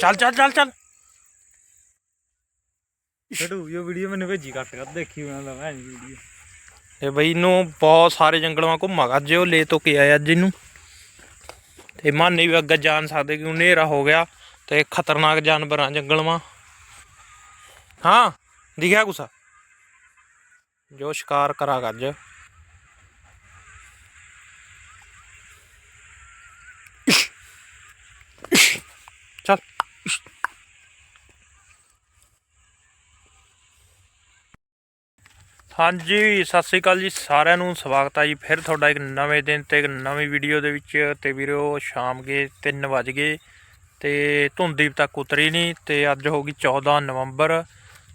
ਚੱਲ ਚੱਲ ਚੱਲ ਚੱਲ। ਛੱਡੂ ਇਹ ਵੀਡੀਓ ਮੈਨੂੰ ਭੇਜੀ ਕੱਟ ਕਰ ਦੇਖੀ ਉਹਨਾਂ ਦਾ ਮੈਂ ਵੀਡੀਓ ਤੇ ਬਈ ਇਹਨੂੰ ਬਹੁਤ ਸਾਰੇ ਜੰਗਲਾਂ ਘੁੰਮਾ ਅੱਜ ਉਹ ਲੈ ਤੋਂ ਕੇ ਆਇਆ ਅੱਜ ਇਹਨੂੰ। ਤੇ ਮਾਨੇ ਵੀ ਅੱਗੇ ਜਾਣ ਸਕਦੇ ਕਿਉਂ ਹਨੇਰਾ ਹੋ ਗਿਆ ਤੇ ਖਤਰਨਾਕ ਜਾਨਵਰ ਆ ਜੰਗਲਵਾਂ। ਹਾਂ ਦਿਖਿਆ ਕੁਛ ਜੋ ਸ਼ਿਕਾਰ ਕਰਾਗਾ ਅੱਜ। ਹਾਂਜੀ, ਸਤਿ ਸ੍ਰੀ ਅਕਾਲ ਜੀ ਸਾਰਿਆਂ ਨੂੰ, ਸਵਾਗਤ ਹੈ ਜੀ ਫਿਰ ਤੁਹਾਡਾ ਇੱਕ ਨਵੇਂ ਦਿਨ ਤੇ ਇੱਕ ਨਵੀਂ ਵੀਡੀਓ ਦੇ ਵਿੱਚ ਤੇ ਵੀਰੋ ਸ਼ਾਮ ਗਏ 3 ਵਜ ਗਏ ਤੇ ਧੁੰਦ ਵੀ ਤੱਕ ਉਤਰੀ ਨਹੀਂ ਤੇ ਅੱਜ ਹੋ ਗਈ 14 ਨਵੰਬਰ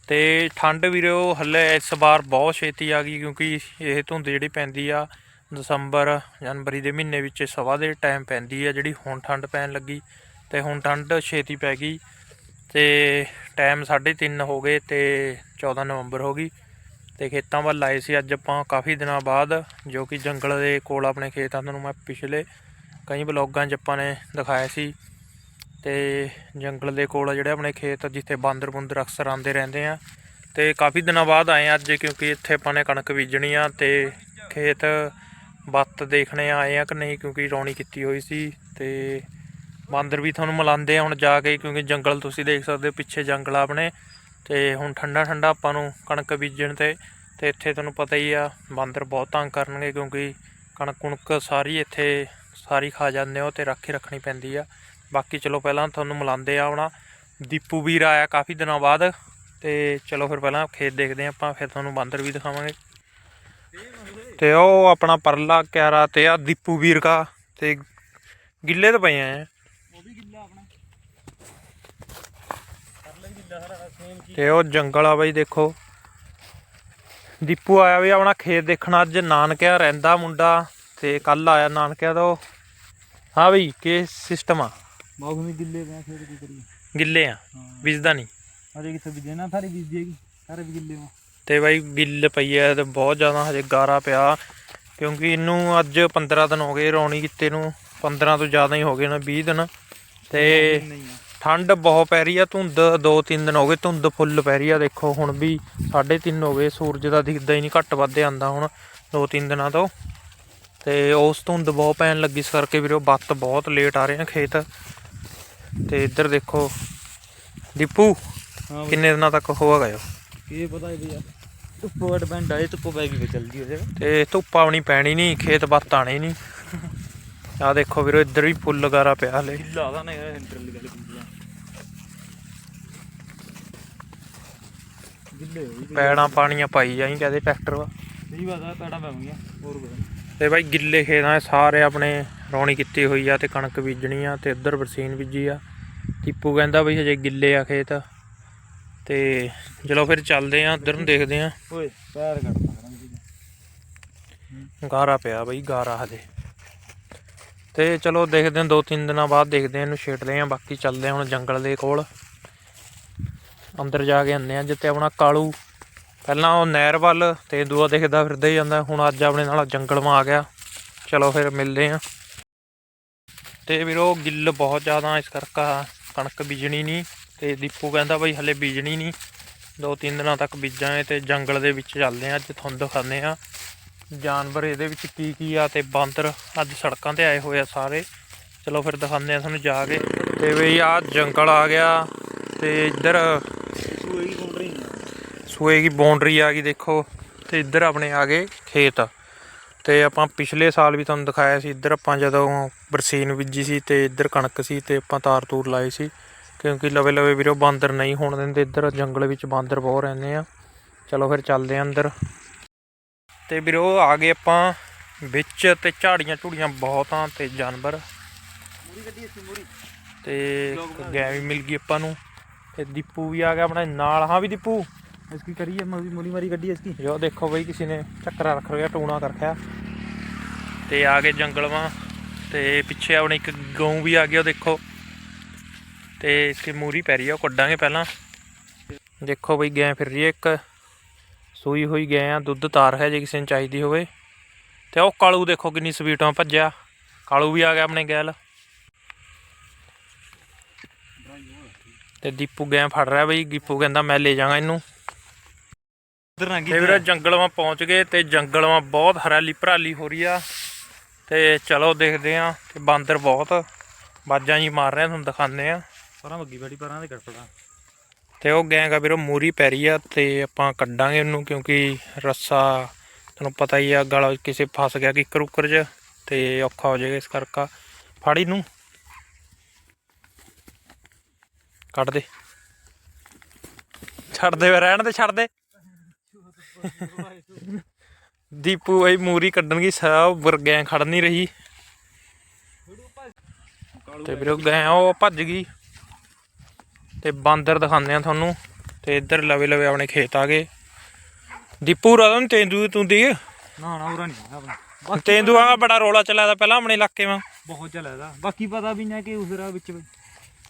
ਤੇ ਠੰਡ ਵੀਰੋ ਹੱਲੇ ਇਸ ਵਾਰ ਬਹੁਤ ਛੇਤੀ ਆ ਗਈ ਕਿਉਂਕਿ ਇਹ ਧੁੰਦ ਜਿਹੜੀ ਪੈਂਦੀ ਆ ਦਸੰਬਰ, ਜਨਵਰੀ ਦੇ ਮਹੀਨੇ ਵਿੱਚ ਸਵਾ ਦੇ ਟਾਈਮ ਪੈਂਦੀ ਆ ਜਿਹੜੀ ਹੁਣ ਠੰਡ ਪੈਣ ਲੱਗੀ ਤੇ ਹੁਣ ਠੰਡ ਛੇਤੀ ਪੈ ਗਈ ਤੇ ਟਾਈਮ 3:30 ਹੋ ਗਏ ਤੇ 14 ਨਵੰਬਰ ਹੋ ਗਈ। ਤੇ ਖੇਤਾਂ ਵੱਲ ਆਏ ਸੀ। ਅੱਜ ਆਪਾਂ ਕਾਫੀ ਦਿਨਾਂ ਬਾਅਦ, ਜੋ ਕਿ ਜੰਗਲ ਦੇ ਕੋਲ ਆਪਣੇ ਖੇਤ ਆ, ਤੁਹਾਨੂੰ ਮੈਂ ਪਿਛਲੇ ਕਈ ਬਲੌਗਾਂ 'ਚ ਆਪਾਂ ਨੇ ਦਿਖਾਇਆ ਸੀ। ਤੇ ਜੰਗਲ ਦੇ ਕੋਲ ਜਿਹੜੇ ਆਪਣੇ ਖੇਤ ਜਿੱਥੇ ਬਾਂਦਰ ਬੁੰਦਰ ਅਕਸਰ ਆਉਂਦੇ ਰਹਿੰਦੇ ਆ। ਤੇ ਕਾਫੀ ਦਿਨਾਂ ਬਾਅਦ ਆਏ ਆ ਅੱਜ, ਕਿਉਂਕਿ ਇੱਥੇ ਆਪਾਂ ਨੇ ਕਣਕ ਬੀਜਣੀ ਆ ਤੇ ਖੇਤ ਬੱਤ ਦੇਖਣੇ ਆਏ ਆ ਕਿ ਨਹੀਂ, ਕਿਉਂਕਿ ਰੌਣੀ ਕੀਤੀ ਹੋਈ ਸੀ। ਤੇ ਬਾਂਦਰ ਵੀ ਤੁਹਾਨੂੰ ਮਿਲਾਉਂਦੇ ਆ ਹੁਣ ਜਾ ਕੇ, ਕਿਉਂਕਿ ਜੰਗਲ ਤੁਸੀਂ ਦੇਖ ਸਕਦੇ ਹੋ, ਪਿੱਛੇ ਜੰਗਲ ਆਪਣੇ। ਤੇ ਹੁਣ ਠੰਡਾ ਠੰਡਾ ਆਪਾਂ ਨੂੰ ਕਣਕ ਬੀਜਣ ਤੇ ਤੇ ਇੱਥੇ ਤੁਹਾਨੂੰ ਪਤਾ ਹੀ ਆ, ਬਾਂਦਰ ਬਹੁਤ ਤੰਗ ਕਰਨਗੇ ਕਿਉਂਕਿ ਕਣਕ ਕੁਣਕ ਸਾਰੀ ਇੱਥੇ ਸਾਰੀ ਖਾ ਜਾਂਦੇ ਹੋ ਤੇ ਰੱਖੀ ਰੱਖਣੀ ਪੈਂਦੀ ਆ। ਬਾਕੀ ਚਲੋ ਪਹਿਲਾਂ ਤੁਹਾਨੂੰ ਮਿਲਾਉਂਦੇ ਆ ਆਉਣਾ ਦੀਪੂ ਵੀਰ ਆਇਆ ਕਾਫੀ ਦਿਨਾਂ ਬਾਅਦ, ਤੇ ਚਲੋ ਫਿਰ ਪਹਿਲਾਂ ਖੇਤ ਦੇਖਦੇ ਆ ਆਪਾਂ, ਫਿਰ ਤੁਹਾਨੂੰ ਬਾਂਦਰ ਵੀ ਦਿਖਾਵਾਂਗੇ। ਤੇ ਉਹ ਆਪਣਾ ਪਰਲਾ ਕਿਆਰਾ ਤੇ ਆ ਦੀਪੂ ਵੀਰ ਕਾ, ਤੇ ਗਿੱਲੇ ਤਾਂ ਪਏ ਆ। ਉਹ ਵੀ ਗਿੱਲਾ ਆਪਣਾ ਕਰ ਲੈ ਗਿੱਲਾ ਸਾਰਾ ਸੇਮ ਕੀ ਤੇ ਉਹ ਜੰਗਲ ਆ ਬਈ ਦੇਖੋ। ਦੀਪੂ ਆਇਆ ਵੀ ਆਪਣਾ ਖੇਤ ਦੇਖਣ ਅੱਜ ਨਾਨਕਿਆ ਰਹਿੰਦਾ ਮੁੰਡਾ ਤੇ ਕੱਲ ਆਇਆ ਨਾਨਕਿਆ ਤੋਂ। ਹਾਂ ਬਈ ਕੀ ਸਿਸਟਮ ਆ? ਮੌਸਮ ਗਿੱਲੇ ਪਏ ਆ, ਫਿਰ ਕੀ ਕਰੀਏ? ਗਿੱਲੇ ਆ ਹਾਂ। ਵਿਜਦਾ ਨਹੀਂ। ਅਜੇ ਕਿੱਥੇ ਬੀਜੇ? ਨਾ ਸਾਰੀ ਬੀਜੀ ਹੈਗੀ ਸਾਰੇ ਗਿੱਲੇ ਆ। ਤੇ ਬਾਈ ਗਿੱਲ ਪਈ ਐ ਤੇ ਬਹੁਤ ਜ਼ਿਆਦਾ ਹਜੇ ਗਾਰਾ ਪਿਆ। ਕਿਉਂਕਿ ਇਹਨੂੰ ਅੱਜ 15 ਦਿਨ ਹੋ ਗਏ ਰੌਣੀ ਕੀਤੇ ਨੂੰ। 15 ਤੋਂ ਜ਼ਿਆਦਾ ਹੀ ਹੋ ਗਏ ਨੇ 20 ਦਿਨ। ਤੇ ਠੰਡ ਬਹੁਤ ਪੈ ਰਹੀ ਆ ਧੁੰਦ 2-3 ਦਿਨ ਹੋ ਗਏ ਧੁੰਦ ਫੁੱਲ ਪੈ ਰਹੀ ਆ। ਦੇਖੋ ਹੁਣ ਵੀ 3:30 ਹੋ ਗਏ ਸੂਰਜ ਦਾ ਦਿਖਦਾ ਹੀ ਨਹੀਂ ਘੱਟ ਵੱਧ ਆਂਦਾ ਹੁਣ 2-3 ਦਿਨਾਂ ਤੋਂ। ਤੇ ਉਸ ਧੁੰਦ ਬਹੁਤ ਪੈਣ ਲੱਗੀ ਇਸ ਕਰਕੇ ਵੀਰੋ ਬੱਤ ਬਹੁਤ ਲੇਟ ਆ ਰਹੇ ਆ ਖੇਤ। ਤੇ ਇੱਧਰ ਦੇਖੋ ਦੀਪੂ ਕਿੰਨੇ ਦਿਨਾਂ ਤੱਕ ਹੋਗਾ ਗਏ ਕੀ ਪਤਾ ਹੈ ਭਈਆ ਧੁੱਪ ਡਿਪੈਂਡ ਆਏ ਧੁੱਪ ਪੈ ਗਈ ਜਲਦੀ ਹੋ ਜਾਏਗਾ। ਤੇ ਧੁੱਪ ਆਉਣੀ ਪੈਣੀ ਨਹੀਂ ਖੇਤ ਬੱਤ ਆਣੇ ਨਹੀਂ। ਆ ਦੇਖੋ ਵੀਰੋ ਇੱਧਰ ਵੀ ਫੁੱਲ ਗਾਰਾ ਪਿਆ ਹਲੇ। ਗਿੱਲਾ ਆਦਾ ਨਾ ਇੰਟਰਲ ਗੱਲ ਕੀਤੀ ਪੈੜਾਂ ਪਾਣੀਆਂ ਪਾਈ ਜਾਈ ਕਹਦੇ ਟਰੈਕਟਰ ਵਾ। ਬਾਤ ਆ ਪੈੜਾ ਪੈਣਗੀਆਂ ਹੋਰ ਬਤਾ ਤੇ ਬਾਈ ਗਿੱਲੇ ਖੇਤ ਸਾਰੇ ਆਪਣੇ ਰੌਣੀ ਕੀਤੀ ਹੋਈ ਆ ਤੇ ਕਣਕ ਬੀਜਣੀ ਆ ਤੇ ਇੱਧਰ ਬਰਸੀਨ ਬੀਜੀ ਆ। ਟੀਪੂ ਕਹਿੰਦਾ ਬਈ ਹਜੇ ਗਿੱਲੇ ਆ ਖੇਤ। ਤੇ ਚਲੋ ਫਿਰ ਚੱਲਦੇ ਆ ਉਧਰ ਨੂੰ ਦੇਖਦੇ ਆ। ਓਏ ਪੈਰ ਕੱਟਦਾ ਗਾਰਾ ਪਿਆ ਬਈ ਗਾਰਾ ਹਜੇ। ਤੇ ਚਲੋ ਦੇਖਦੇ ਹਾਂ, ਦੋ ਤਿੰਨ ਦਿਨਾਂ ਬਾਅਦ ਦੇਖਦੇ ਹਾਂ, ਇਹਨੂੰ ਛੇੜਦੇ ਹਾਂ, ਬਾਕੀ ਚੱਲਦੇ ਆ ਹੁਣ ਜੰਗਲ ਦੇ ਕੋਲ। ਅੰਦਰ ਜਾ ਕੇ ਆਉਂਦੇ ਹਾਂ, ਜਿੱਥੇ ਆਪਣਾ ਕਾਲੂ, ਪਹਿਲਾਂ ਉਹ ਨਹਿਰ ਵੱਲ ਤੇ ਦੂਆ ਦੇਖਦਾ ਫਿਰਦਾ ਹੀ ਜਾਂਦਾ, ਹੁਣ ਅੱਜ ਆਪਣੇ ਨਾਲ ਜੰਗਲ ਮਾ ਆ ਗਿਆ। ਚਲੋ ਫਿਰ ਮਿਲਦੇ ਆ ਤੇ ਵੀਰੋ, ਗਿੱਲ ਬਹੁਤ ਜ਼ਿਆਦਾ ਇਸ ਕਰਕੇ ਕਣਕ ਬੀਜਣੀ ਨਹੀਂ, ਤੇ ਦੀਪੂ ਕਹਿੰਦਾ ਬਈ ਹਲੇ ਬੀਜਣੀ ਨਹੀਂ। ਦੋ ਤਿੰਨ ਦਿਨਾਂ ਤੱਕ ਬੀਜਾਂਗੇ ਤੇ ਜੰਗਲ ਦੇ ਵਿੱਚ ਚੱਲਦੇ ਆ ਅੱਜ ਤੁਹਾਨੂੰ ਦਿਖਾਉਂਦੇ ਆ ਜਾਨਵਰ ਇਹਦੇ ਵਿੱਚ ਕੀ ਕੀ ਆ ਤੇ ਬਾਂਦਰ ਅੱਜ ਸੜਕਾਂ ਤੇ ਆਏ ਹੋਏ ਆ ਸਾਰੇ। ਚਲੋ ਫਿਰ ਦਿਖਾਉਂਦੇ ਆ ਤੁਹਾਨੂੰ ਜਾ ਕੇ। ਤੇ ਬਈ ਆ ਜੰਗਲ ਆ ਗਿਆ ਤੇ ਇੱਧਰ ਸੂਏ ਦੀ ਬਾਉਂਡਰੀ ਸੂਏ ਦੀ ਬਾਉਂਡਰੀ ਆ ਗਈ ਦੇਖੋ ਤੇ ਇੱਧਰ ਆਪਣੇ ਆ ਗਏ ਖੇਤ। ਤੇ ਆਪਾਂ ਪਿਛਲੇ ਸਾਲ ਵੀ ਤੁਹਾਨੂੰ ਦਿਖਾਇਆ ਸੀ, ਇੱਧਰ ਆਪਾਂ ਜਦੋਂ ਬਰਸੀਨ ਬੀਜੀ ਸੀ ਤੇ ਇੱਧਰ ਕਣਕ ਸੀ ਤੇ ਆਪਾਂ ਤਾਰ ਤੂਰ ਲਾਈ ਸੀ। ਕਿਉਂਕਿ ਲਵੇ ਲਵੇ ਵੀਰੋ ਬਾਂਦਰ ਨਹੀਂ ਹੋਣ ਦਿੰਦੇ, ਇੱਧਰ ਜੰਗਲ ਵਿੱਚ ਬਾਂਦਰ ਬਹੁਤ ਰਹਿੰਦੇ ਆ। ਚਲੋ ਫਿਰ ਚੱਲਦੇ ਆ ਅੰਦਰ। ਤੇ ਵੀਰੋ ਆ ਗਏ ਆਪਾਂ ਵਿੱਚ ਤੇ ਝਾੜੀਆਂ ਝੂੜੀਆਂ ਬਹੁਤਾਂ ਤੇ ਜਾਨਵਰ। ਮੂਰੀ ਗੱਡੀ ਸੀ ਮੂਰੀ ਤੇ ਗੈ ਵੀ ਮਿਲ ਗਈ ਆਪਾਂ ਨੂੰ। ਤੇ ਦੀਪੂ ਵੀ ਆ ਗਿਆ ਆਪਣੇ ਨਾਲ। ਹਾਂ ਵੀ ਦੀਪੂ? ਇਸकी ਕਰੀਏ? ਮੂਰੀ ਮਾਰੀ ਗੱਡੀ ਇਸकी ਯੋ ਦੇਖੋ ਬਈ ਕਿਸੇ ਨੇ ਚੱਕਰਾ ਰੱਖ ਰਿਹਾ ਟੂਣਾ ਕਰ ਰੱਖਿਆ। ਤੇ ਆ ਗਏ ਜੰਗਲਵਾਂ ਤੇ ਪਿੱਛੇ ਆਪਣੇ ਇੱਕ ਗਊ ਵੀ ਆ ਗਿਆ ਦੇਖੋ। ਤੇ ਇਸकी ਮੂਰੀ ਪੈ ਰਹੀ ਆ ਕੱਢਾਂਗੇ ਪਹਿਲਾਂ। ਦੇਖੋ ਬਈ ਗੈ ਫਿਰ ਰਹੀ ਇੱਕ। ਸੂਈ ਹੋਈ ਗੈਂ ਆ ਦੁੱਧ ਤਾਰ ਹੈ ਜੇ ਕਿਸੇ ਨੂੰ ਚਾਹੀਦੀ ਹੋਵੇ। ਤੇ ਉਹ ਕਾਲੂ ਦੇਖੋ ਕਿੰਨੀ ਸਵੀਟਾਂ ਭੱਜਿਆ। ਕਾਲੂ ਵੀ ਆ ਗਿਆ ਆਪਣੇ ਗੈਲ। ਤੇ ਦੀਪੂ ਗਿਆ ਫੜ ਰਿਹਾ ਬਈ ਦੀਪੂ ਕਹਿੰਦਾ ਮੈਂ ਲੈ ਜਾਵਾਂਗਾ ਇਹਨੂੰ। ਉਧਰ ਨਾ ਤੇ ਵੀਰੇ ਜੰਗਲਵਾਂ ਪਹੁੰਚ ਗਏ ਤੇ ਜੰਗਲਵਾਂ ਬਹੁਤ ਹਰਿਆਲੀ ਭਰਾਲੀ ਹੋ ਰਹੀ ਆ। ਤੇ ਚਲੋ ਦੇਖਦੇ ਆ ਕਿ ਬਾਂਦਰ ਬਹੁਤ ਬਾਜਾਂ ਜੀ ਮਾਰ ਰਹੇ ਤੁਹਾਨੂੰ ਦਿਖਾਉਂਦੇ ਆ। ਪਰਾਂ ਬੱਗੀ ਬੜੀ ਪਰਾਂ ਦੇ ਕੱਟੜਾ ਤੇ ਉਹ ਗੈਂਗਾ ਵੀਰੋ, ਮੂਰੀ ਪੈ ਰਹੀ ਆ ਤੇ ਆਪਾਂ ਕੱਢਾਂਗੇ ਉਹਨੂੰ ਕਿਉਂਕਿ ਰੱਸਾ ਤੁਹਾਨੂੰ ਪਤਾ ਹੀ ਆ, ਗਲਾ ਕਿਸੇ ਫਸ ਗਿਆ ਕਿੱਕਰ ਉੱਕਰ ਚ ਤੇ ਔਖਾ ਹੋ ਜਾਏਗਾ ਇਸ ਕਰਕੇ। ਫਾੜੀ ਨੂੰ ਕੱਢ ਦੇ। ਛੱਡ ਦੇ ਰਹਿਣ ਦੇ, ਛੱਡ ਦੇ। ਦੀਪੂ ਇਹ ਮੂਰੀ ਕੱਢਣ ਗਈ ਸਭ ਵਰਗੈਂ ਖੜ ਨਹੀਂ ਰਹੀ। ਤੇ ਵੀਰੋ ਗਏ ਉਹ ਭੱਜ ਗਈ। ਤੇ ਬਾਂਦਰ ਦਿਖਾਉਂਦੇ ਆ ਤੁਹਾਨੂੰ। ਤੇ ਇੱਧਰ ਲਵੇ ਲਵੇ ਆਪਣੇ ਖੇਤ ਆ ਗਏ। ਦੀਪੂ ਰਤਨ ਤੇਂਦੂ ਤੂੰ ਦੀ ਨਾ ਨਾ ਉਰਾ ਨਹੀਂ ਆਪਣਾ। ਤੇਂਦੂਆਂ ਦਾ ਬੜਾ ਰੋਲਾ ਚੱਲਿਆ ਪਹਿਲਾਂ ਆਪਣੇ ਇਲਾਕੇ ਮਾ ਬਹੁਤ ਚੱਲਿਆ ਬਾਕੀ ਪਤਾ ਵੀ ਨਾ ਕਿ ਉਸਰਾ ਵਿੱਚ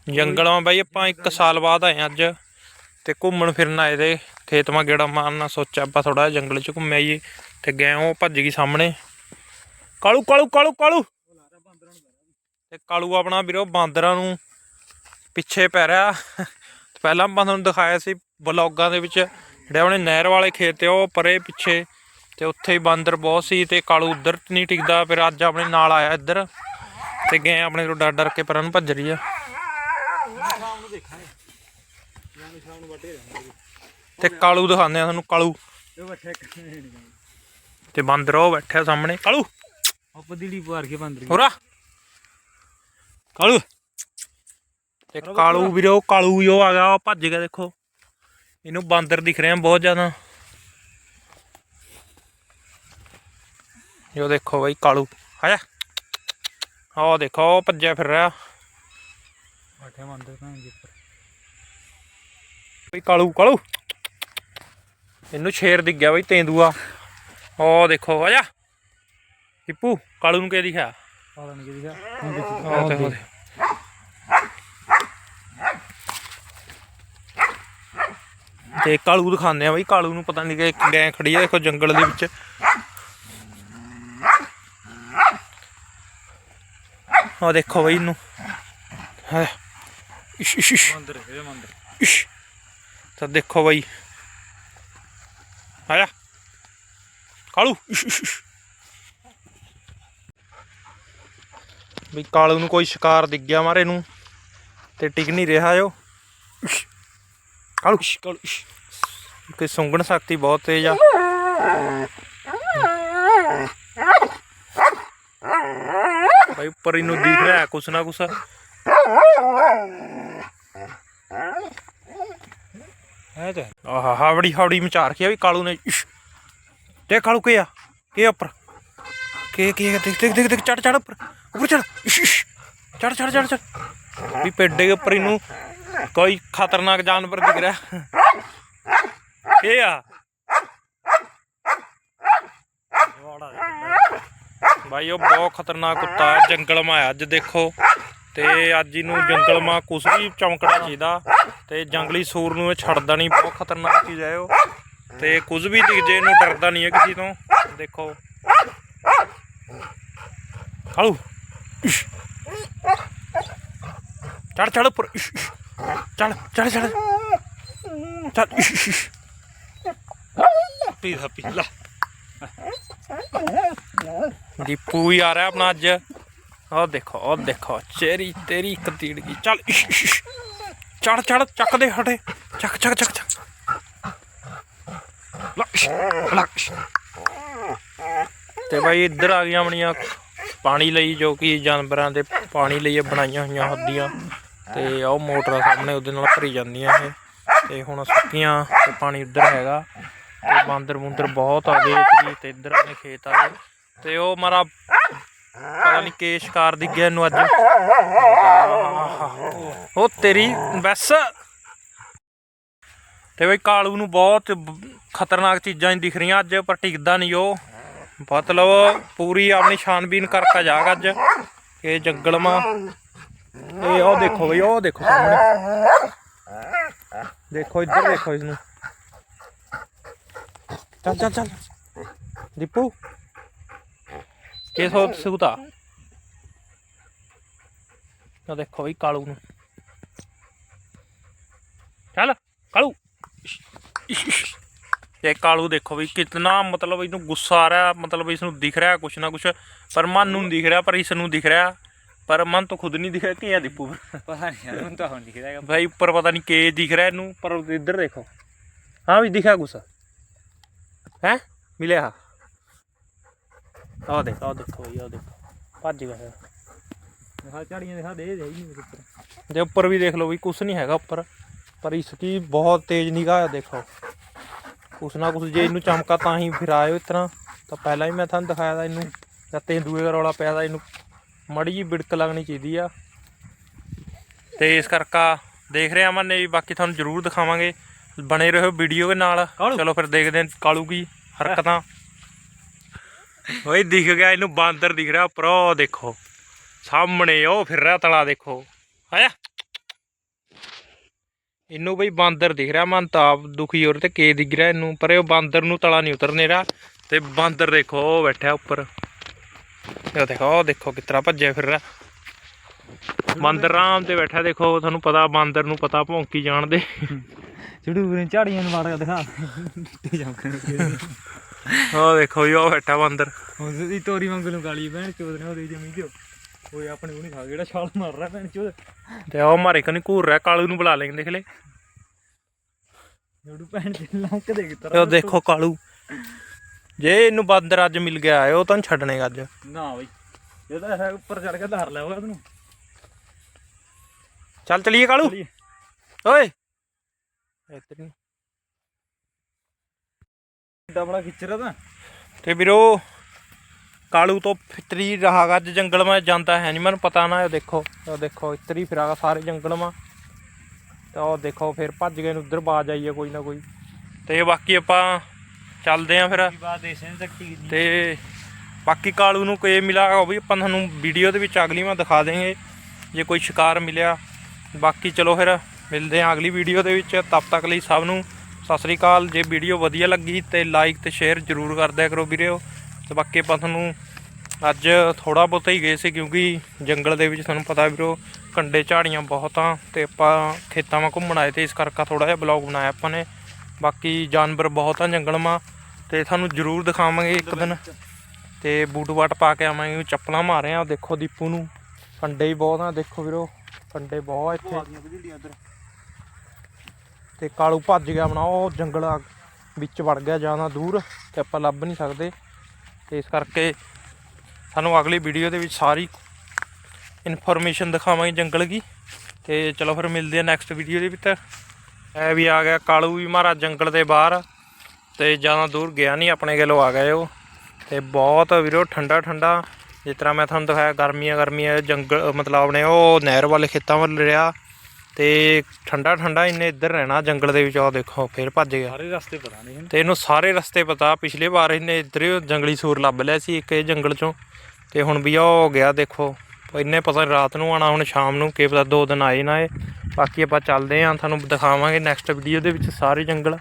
ਜੰਗਲਾਂ ਬਾਈ ਆਪਾਂ ਇੱਕ ਸਾਲ ਬਾਅਦ ਆਏ ਅੱਜ। ਤੇ ਘੁੰਮਣ ਫਿਰਨ ਆਏ ਤੇ ਖੇਤ ਮਾ ਗੇੜਾ ਮਾਰਨਾ ਸੋਚਿਆ ਆਪਾਂ ਥੋੜਾ ਜੰਗਲ ਚ ਘੁੰਮ ਆਈਏ। ਤੇ ਗਏ ਉਹ ਭੱਜ ਗਈ ਸਾਹਮਣੇ। ਕਾਲੂ ਕਾਲੂ ਕਾਲੂ ਕਾਲੂ। ਤੇ ਕਾਲੂ ਆਪਣਾ ਵੀਰੋ ਬਾਂਦਰਾਂ ਨੂੰ ਪਿੱਛੇ ਪੈ ਰਿਹਾ। ਪਹਿਲਾਂ ਆਪਾਂ ਤੁਹਾਨੂੰ ਦਿਖਾਇਆ ਸੀ ਬਲੌਗਾਂ ਦੇ ਵਿੱਚ ਜਿਹੜੇ ਆਪਣੇ ਨਹਿਰ ਵਾਲੇ ਖੇਤ ਤੇ ਉਹ ਪਰੇ ਪਿੱਛੇ ਤੇ ਉੱਥੇ ਹੀ ਬਾਂਦਰ ਬਹੁਤ ਸੀ ਤੇ ਕਾਲੂ ਉਧਰ ਨਹੀਂ ਟਿਕਦਾ ਫਿਰ ਅੱਜ ਆਪਣੇ ਨਾਲ ਆਇਆ ਇੱਧਰ ਤੇ ਗਏ ਆਪਣੇ ਤੋਂ ਡਰ ਡਰ ਕੇ ਪਰਾਂ ਨੂੰ ਭੱਜ ਰਹੀ ਆ ਤੇ ਕਾਲੂ ਦਿਖਾਉਂਦੇ ਆ ਤੁਹਾਨੂੰ ਕਾਲੂ। ਤੇ ਬਾਂਦਰ ਉਹ ਬੈਠਿਆ ਸਾਹਮਣੇ ਕਾਲੂ। ਆਪਾਂ ਦਿਲੀ ਪਾਰ ਕੇ ਬੰਦਰ। ਹੋਰਾ ਕਾਲੂ। ਤੇ ਕਾਲੂ ਵੀਰੇ ਉਹ ਕਾਲੂ ਉਹ ਆ ਗਿਆ ਉਹ ਭੱਜ ਗਿਆ ਦੇਖੋ। ਇਹਨੂੰ ਬਾਂਦਰ ਦਿਖ ਰਹੇ ਆ ਬਹੁਤ ਜ਼ਿਆਦਾ। ਇਹ ਦੇਖੋ ਬਈ ਕਾਲੂ। ਆਇਆ ਉਹ ਦੇਖੋ ਉਹ ਭੱਜਿਆ ਫਿਰ ਰਿਹਾ। ਬੱਠੇ ਮੰਦਰ ਤਾਂ ਜੀ ਬਈ ਕਾਲੂ ਕਾਲੂ। ਇਹਨੂੰ ਸ਼ੇਰ ਦਿਖ ਗਿਆ ਬਈ ਤੇਂਦੂਆ। ਉਹ ਦੇਖੋ ਆਜਾ ਟਿੱਪੂ ਕਾਲੂ ਨੂੰ ਕੀ ਦਿਖਿਆ? ਪਤਾ ਨਹੀਂ ਕਿਹਦੀ ਉਹ ਤੇ ਕਾਲੂ ਦਿਖਾਉਂਦੇ ਆ ਬਈ ਕਾਲੂ ਨੂੰ ਪਤਾ ਨਹੀਂ ਕਿ ਗੈਂ ਖੜੀ ਆ ਦੇਖੋ ਜੰਗਲ ਦੇ ਵਿੱਚ। ਆ ਦੇਖੋ ਬਈ ਇਹਨੂੰ। ਹਾਂ। ਇਸ਼ ਇਸ਼ ਇਸ਼। ਮੰਦਰ ਇਹ ਮੰਦਰ। ਇਸ਼। ਤਾਂ ਦੇਖੋ ਬਈ। ਆਇਆ ਕਾਲੂ ਇਸ਼ ਇਸ਼ ਇਸ਼। ਵੀ ਕਾਲੂ ਨੂੰ ਕੋਈ ਸ਼ਿਕਾਰ ਦਿਖ ਗਿਆ ਮਾਰੇ ਨੂੰ। ਤੇ ਟਿਕ ਨਹੀਂ ਰਿਹਾ ਉਹ ਇਸ਼। ਕਾਲੂ ਇਸ਼, ਕਾਲੂ ਇਸ਼। ਕਿ ਸੁੰਗਣ ਸ਼ਕਤੀ ਬਹੁਤ ਤੇਜ਼ ਆ। ਭਾਈ ਉੱਪਰ ਇਹਨੂੰ ਦਿਖ ਰਿਹਾ ਕੁਛ ਨਾ ਕੁਛ। ਹੈ ਤਾਂ ਆਹਾ ਹਾਵੜੀ ਹਾਵੜੀ ਮਚਾ ਰੱਖਿਆ ਵੀ ਕਾਲੂ ਨੇ। ਤੇ ਕਾਲੂ ਕੀ ਆ? ਕੀ ਆ ਉੱਪਰ? ਕੀ ਕੀ ਦੇਖ ਦੇਖ ਦੇਖ ਦੇਖ ਚੜ ਚੜ ਉੱਪਰ। ਉੱਪਰ ਚੜ ਚੜ ਚੜ ਚੜ ਚੜ ਵੀ ਪੇਡੇ ਦੇ ਉੱਪਰ ਇਹਨੂੰ ਕੋਈ ਖਤਰਨਾਕ ਜਾਨਵਰ ਦਿਖ ਰਿਹਾ। ਇਹ ਆ। ਭਾਈ ਉਹ ਬਹੁਤ ਖਤਰਨਾਕ ਕੁੱਤਾ ਹੈ, ਜੰਗਲ ਮਾ ਅੱਜ ਦੇਖੋ, ਤੇ ਅੱਜ ਇਹਨੂੰ ਜੰਗਲ ਮਾ ਕੁਛ ਵੀ ਚਮਕਣਾ ਚਾਹੀਦਾ, ਤੇ ਜੰਗਲੀ ਸੂਰ ਨੂੰ ਇਹ ਛੱਡਦਾ ਨਹੀਂ, ਬਹੁਤ ਖਤਰਨਾਕ ਚੀਜ਼ ਹੈ ਉਹ। ਤੇ ਕੁਝ ਵੀ ਦਿਖ ਜੇ, ਇਹਨੂੰ ਡਰਦਾ ਨਹੀਂ ਹੈ ਕਿਸੇ ਤੋਂ। ਦੇਖੋ। ਕਾਲੂ ਚੜ ਚੜ ਉੱਪਰ। ਚੱਲ ਚੱਲ ਚੜ ਚੜ ਪੀ ਦਾ ਲਾ। ਦੀਪੂ ਆ ਰਿਹਾ ਆਪਣਾ ਅੱਜ। ਉਹ ਦੇਖੋ ਉਹ ਦੇਖੋ ਚੇਰੀ ਤੇਰੀ ਕਤੀੜਗੀ ਚੱਲ ਚੜ ਚੜ ਚੱਕ ਦੇ ਹਟੇ। ਚੱਕ ਚੱਕ ਚੱਕ ਚੱਕ। ਤੇ ਭਾਈ ਇੱਧਰ ਆ ਗਈਆਂ ਆਪਣੀਆਂ ਪਾਣੀ ਲਈ, ਜੋ ਕਿ ਜਾਨਵਰਾਂ ਦੇ ਪਾਣੀ ਲਈ ਬਣਾਈਆਂ ਹੋਈਆਂ ਹੁੰਦੀਆਂ। ਤੇ ਉਹ ਮੋਟਰਾਂ ਸਾਹਮਣੇ ਉਹਦੇ ਨਾਲ ਭਰੀ ਜਾਂਦੀਆਂ ਇਹ। ਤੇ ਹੁਣ ਸੁੱਕੀਆਂ ਤੇ ਪਾਣੀ ਉੱਧਰ ਹੈਗਾ। ਤੇ ਬਾਂਦਰ ਬੁੰਦਰ ਬਹੁਤ ਆ ਗਏ ਇੱਥੇ ਤੇ ਇੱਧਰ ਆਪਣੇ ਖੇਤ ਆ ਗਏ। ਤੇ ਉਹ ਮਾਰਾ ਪਤਾ ਨਹੀਂ ਕੇ ਸ਼ਿਕਾਰ ਦੀ ਗਿਆ ਇਹਨੂੰ ਅੱਜ। ਉਹ ਤੇਰੀ ਬਸ। ਤੇ ਬਈ ਕਾਲੂ ਨੂੰ ਬਹੁਤ ਖਤਰਨਾਕ ਚੀਜ਼ਾਂ ਹੀ ਦਿਖ ਰਹੀਆਂ। ਅੱਜ ਪਰ ਟਿਕਦਾ ਨਹੀਂ ਉਹ। ਮਤਲਬ ਪੂਰੀ ਆਪਣੀ ਛਾਨਬੀਨ ਕਰਕੇ ਜਾਗ ਅੱਜ। ਇਹ ਜੰਗਲ ਮਾ। ਇਹ ਉਹ ਦੇਖੋ ਬਈ ਉਹ ਦੇਖੋ ਸਾਹਮਣੇ। ਦੇਖੋ ਇੱਧਰ, ਦੇਖੋ ਇਸ ਨੂੰ ਚੱਲ ਚੱਲ ਚੱਲ। ਦੀਪੂ ਕੀ ਸੋਚ ਸੁਤਾ ਉਹ ਦੇਖੋ ਬਈ, ਕਾਲੂ ਨੂੰ। ਚੱਲ, ਕਾਲੂ। ਇਹ ਕਾਲੂ ਦੇਖੋ ਵੀ ਕਿਤਨਾ ਮਤਲਬ ਇਹਨੂੰ ਗੁੱਸਾ ਆ ਰਿਹਾ, ਮਤਲਬ ਇਸ ਨੂੰ ਦਿਖ ਰਿਹਾ ਕੁਛ ਨਾ ਕੁਛ, ਪਰ ਮਨ ਨੂੰ ਦਿਖ ਰਿਹਾ, ਪਰ ਇਸ ਨੂੰ ਦਿਖ ਰਿਹਾ। ਪਰ ਮਨ ਤੋਂ ਖੁਦ ਨਹੀਂ ਦਿਖ ਰਿਹਾ ਕੀ ਆ ਦੀਪੂ ਪਤਾ ਨਹੀਂ ਯਾਰ ਹੁਣ ਤਾਂ ਹੁਣ ਦਿਖਦਾ ਹੈਗਾ। ਭਾਈ ਉੱਪਰ ਪਤਾ ਨਹੀਂ ਕੀ ਦਿਖ ਰਿਹਾ ਇਹਨੂੰ ਪਰ ਇੱਧਰ ਦੇਖੋ। ਹਾਂ ਵੀ ਦਿਖਿਆ ਕੁਛ। ਹੈ? ਮਿਲਿਆ ਆਹ ਦੇਖ ਆਹ ਦੇਖੋ ਆਹ ਦੇਖੋ। ਭੱਜ ਗਿਆ ਇਹ। ਦਿਖਾ ਝਾੜੀਆਂ ਦਿਖਾ ਦੇ ਦੇ ਨਹੀਂ ਮੇਰੇ ਉੱਪਰ। ਦੇ ਉੱਪਰ ਵੀ ਦੇਖ ਲਓ ਵੀ ਕੁਛ ਨਹੀਂ ਹੈਗਾ ਉੱਪਰ। ਪਰ ਇਸ ਕੀ ਬਹੁਤ ਤੇਜ਼ ਨਿਗਾਹ ਆ ਦੇਖੋ। ਕੁਛ ਨਾ ਕੁਛ ਜੇ ਇਹਨੂੰ ਚਮਕਾ ਤਾਂ ਹੀ ਫਿਰ ਆਇਓ ਇਸ ਤਰ੍ਹਾਂ। ਤਾਂ ਪਹਿਲਾਂ ਹੀ ਮੈਂ ਤੁਹਾਨੂੰ ਦਿਖਾਇਆ ਤਾਂ ਇਹਨੂੰ ਜਦ ਤੇ ਦੂਏ ਦਾ ਰੌਲਾ ਪਿਆ ਤਾਂ ਇਹਨੂੰ ਮੜੀ ਜੀ ਬਿੜਕ ਲੱਗਣੀ ਚਾਹੀਦੀ ਆ। ਤੇ ਇਸ ਕਰਕੇ ਦੇਖ ਰਹੇ ਅਮਨ ਨੇ ਵੀ ਬਾਕੀ ਤੁਹਾਨੂੰ ਜ਼ਰੂਰ ਦਿਖਾਵਾਂਗੇ। ਬਣੇ ਰਹੋ ਵੀਡੀਓ ਦੇ ਨਾਲ। ਚਲੋ ਫਿਰ ਦੇਖਦੇ ਹਾਂ ਕਾਲੂ ਕੀ ਹਰਕਤਾਂ। ਓਏ ਦਿਖ ਗਿਆ ਇਹਨੂੰ ਬਾਂਦਰ ਦਿਖ ਰਿਹਾ ਉੱਪਰ ਉਹ ਦੇਖੋ। ਸਾਹਮਣੇ ਉਹ ਫਿਰ ਰਿਹਾ ਤਲਾ ਦੇਖੋ। ਆਇਆ। ਇਹਨੂੰ ਬਈ ਬਾਂਦਰ ਦਿਖ ਰਿਹਾ ਮਨ ਤਾਂ ਆਪ ਦੁਖੀ ਹੋਰ ਤੇ ਕੇ ਦਿਖ ਰਿਹਾ ਇਹਨੂੰ ਪਰ ਇਹ ਬਾਂਦਰ ਨੂੰ ਤਲਾ ਨਹੀਂ ਉਤਰਨੇ ਰਿਹਾ। ਤੇ ਬਾਂਦਰ ਦੇਖੋ ਉਹ ਬੈਠਾ ਉੱਪਰ। ਇਹ ਦੇਖੋ ਉਹ ਦੇਖੋ ਕਿਤਰਾ ਭੱਜਿਆ ਫਿਰ ਰਿਹਾ। ਬਾਂਦਰ ਆਰਾਮ ਤੇ ਬੈਠਾ ਦੇਖੋ ਤੁਹਾਨੂੰ ਪਤਾ ਬਾਂਦਰ ਨੂੰ ਪਤਾ ਭੌਂਕੀ ਜਾਣ ਦੇ ਚੜੂ ਨੇ ਝਾੜੀਆਂ ਨੂੰ ਕੇ ਦਿਖਾ। ਤੇ ਉਹ ਦੇਖੋ ਉਹ ਬੈਠਾ ਬਾਂਦਰ। ਹੁਣ ਦੀ ਤੋਰੀ ਵਾਂਗੂ ਨੂੰ ਗਾਲੀ ਭੈਣ ਚੋਦ ਨੇ ਉਹਦੀ ਜ਼ਮੀਨ ਚ ਓਏ ਆਪਣੇ ਉਹ ਨਹੀਂ ਖਾ ਜਿਹੜਾ ਛਾਲ ਮਾਰ ਰਿਹਾ ਭੈਣ ਚੋਦ। ਤੇ ਉਹ ਮਾਰੇ ਕਨੀ ਘੂਰ ਰਿਹਾ ਕਾਲੂ ਨੂੰ ਬੁਲਾ ਲੈਂਗੇ ਦੇਖ ਲੈ ਜੜੂ ਭੈਣ ਚ ਲੰਕ ਦੇ ਤੇ ਕਿਤਰਾ ਉਹ ਦੇਖੋ ਕਾਲੂ। ਜੇ ਇਹਨੂੰ ਬਾਂਦਰ ਅੱਜ ਮਿਲ ਗਿਆ ਉਹ ਤਾਂ ਛੱਡਣੇਗਾ ਅੱਜ। ਨਾ ਬਈ ਇਹ ਤਾਂ ਹੈ ਉੱਪਰ ਚੜ ਕੇ ਧਾਰ ਲਿਆ ਹੋਗਾ ਤੈਨੂੰ। ਚੱਲ ਚਲੀਏ ਕਾਲੂ। ਓਏ। ਇੱਧਰ ਨੀ। ਏਡਾ ਬੜਾ ਖਿੱਚ ਰਿਹਾ ਤਾਂ। ਤੇ ਵੀਰੋ ਕਾਲੂ ਤੋਂ ਫਿਤਰੀ ਰਹਾਗਾ ਅੱਜ ਜੰਗਲ ਮੈਂ ਜਾਂਦਾ ਹੈ ਨਹੀਂ ਮੈਨੂੰ ਪਤਾ ਨਾ ਇਹ ਦੇਖੋ ਉਹ ਦੇਖੋ ਇਤਰੀ ਫਿਰਾਗਾ ਸਾਰੇ ਜੰਗਲ ਮਾ ਤੇ ਉਹ ਦੇਖੋ ਫਿਰ ਭੱਜ ਗਏ ਨੂੰ ਉਧਰ ਬਾਜ ਆਈਏ ਕੋਈ ਨਾ ਕੋਈ। ਤੇ ਬਾਕੀ ਆਪਾਂ ਚੱਲਦੇ ਆਂ ਫਿਰ। ਤੇ ਬਾਕੀ ਕਾਲੂ ਨੂੰ ਕੋਈ ਮਿਲਾ ਉਹ ਵੀ ਆਪਾਂ ਤੁਹਾਨੂੰ ਵੀਡੀਓ ਦੇ ਵਿੱਚ ਅਗਲੀ ਵਾਰ ਦਿਖਾ ਦੇਵਾਂਗੇ ਜੇ ਕੋਈ ਸ਼ਿਕਾਰ ਮਿਲਿਆ। ਬਾਕੀ ਚਲੋ ਫਿਰ ਮਿਲਦੇ ਹਾਂ ਅਗਲੀ ਵੀਡੀਓ ਦੇ ਵਿੱਚ। ਤਦ ਤੱਕ ਲਈ ਸਭ ਨੂੰ ਸਤਿ ਸ੍ਰੀ ਅਕਾਲ। ਜੇ ਵੀਡੀਓ ਵਧੀਆ ਲੱਗੀ ਤੇ ਲਾਈਕ ਤੇ ਸ਼ੇਅਰ ਜ਼ਰੂਰ ਕਰ ਦਿਆ ਕਰੋ ਵੀਰਿਓ। ਤੇ ਬਾਕੀ ਆਪਾਂ ਤੁਹਾਨੂੰ ਅੱਜ ਥੋੜਾ ਬਹੁਤਾ ਹੀ ਗਏ ਸੀ ਕਿਉਂਕਿ ਜੰਗਲ ਦੇ ਵਿੱਚ ਤੁਹਾਨੂੰ ਪਤਾ ਵੀਰੋ ਕੰਡੇ ਝਾੜੀਆਂ ਬਹੁਤ ਆ ਤੇ ਆਪਾਂ ਖੇਤਾਂ 'ਮਾ ਘੁੰਮਣ ਆਏ ਤੇ ਇਸ ਕਰਕੇ ਥੋੜਾ ਜਿਹਾ ਬਲੌਗ ਬਣਾਇਆ ਆਪਾਂ ਨੇ। ਬਾਕੀ ਜਾਨਵਰ ਬਹੁਤ ਆ ਜੰਗਲ 'ਮਾ, ਤੇ ਤੁਹਾਨੂੰ ਜ਼ਰੂਰ ਦਿਖਾਵਾਂਗੇ ਇੱਕ ਦਿਨ। ਤੇ ਬੂਟ ਬਾਟ ਪਾ ਕੇ ਆਵਾਂਗੇ ਚੱਪਲਾਂ ਮਾਰੇ ਆ ਦੇਖੋ ਦੀਪੂ ਨੂੰ। ਕੰਡੇ ਹੀ ਬਹੁਤ ਆ, ਦੇਖੋ ਵੀਰੋ ਕੰਡੇ ਬਹੁਤ ਆ ਇੱਥੇ। ਦੀਆਂ ਤੇ ਕਾਲੂ ਭੱਜ ਗਿਆ ਆਪਣਾ, ਉਹ ਜੰਗਲ ਵਿੱਚ ਵੜ ਗਿਆ ਜ਼ਿਆਦਾ ਦੂਰ, ਤੇ ਆਪਾਂ ਲੱਭ ਨਹੀਂ ਸਕਦੇ। ਤੇ ਇਸ ਕਰਕੇ ਸਾਨੂੰ ਅਗਲੀ ਵੀਡੀਓ ਦੇ ਵਿੱਚ ਸਾਰੀ ਇਨਫੋਰਮੇਸ਼ਨ ਦਿਖਾਵਾਂਗੇ ਜੰਗਲ ਦੀ। ਤੇ ਚਲੋ ਫਿਰ ਮਿਲਦੇ ਆ ਨੈਕਸਟ ਵੀਡੀਓ ਦੇ ਵਿੱਚ। ਇਹ ਵੀ ਆ ਗਿਆ ਕਾਲੂ ਵੀ ਮਾਰਾ ਜੰਗਲ ਦੇ ਬਾਹਰ ਤੇ ਜ਼ਿਆਦਾ ਦੂਰ ਗਿਆ ਨਹੀਂ ਆਪਣੇ ਕੋਲੋਂ ਆ ਗਏ ਉਹ। ਤੇ ਬਹੁਤ ਵੀਰੋ ਠੰਡਾ ਠੰਡਾ। ਜਿਸ ਤਰ੍ਹਾਂ ਮੈਂ ਤੁਹਾਨੂੰ ਦਿਖਾਇਆ ਗਰਮੀਆਂ ਗਰਮੀਆਂ ਜੰਗਲ ਮਤਲਬ ਆਪਣੇ ਉਹ ਨਹਿਰ ਵਾਲੇ ਖੇਤਾਂ ਵੱਲ ਰਿਹਾ ਤੇ ਠੰਡਾ ਠੰਡਾ ਇਹਨੇ ਇੱਧਰ ਰਹਿਣਾ ਜੰਗਲ ਦੇ ਵਿੱਚ ਉਹ ਦੇਖੋ ਫਿਰ ਭੱਜ ਗਿਆ। ਸਾਰੇ ਰਸਤੇ ਪਤਾ ਨਹੀਂ ਤੇ ਇਹਨੂੰ ਸਾਰੇ ਰਸਤੇ ਪਤਾ ਪਿਛਲੇ ਵਾਰ ਇਹਨੇ ਇੱਧਰ ਜੰਗਲੀ ਸੂਰ ਲੱਭ ਲਿਆ ਸੀ ਇੱਕ ਇਹ ਜੰਗਲ ਚੋਂ। ਤੇ ਹੁਣ ਵੀ ਉਹ ਹੋ ਗਿਆ ਦੇਖੋ। ਇੰਨੇ ਪਤਾ ਰਾਤ ਨੂੰ ਆਣਾ ਹੁਣ ਸ਼ਾਮ ਨੂੰ, ਕੀ ਪਤਾ ਦੋ ਦਿਨ ਆਏ ਨਾ ਇਹ। ਬਾਕੀ ਆਪਾਂ ਚੱਲਦੇ ਆਂ, ਤੁਹਾਨੂੰ ਦਿਖਾਵਾਂਗੇ ਨੈਕਸਟ ਵੀਡੀਓ ਦੇ ਵਿੱਚ ਸਾਰੇ ਜੰਗਲ।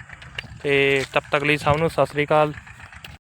ਤੇ ਤਬ ਤੱਕ ਲਈ ਸਭ ਨੂੰ ਸਤਿ ਸ੍ਰੀ ਅਕਾਲ।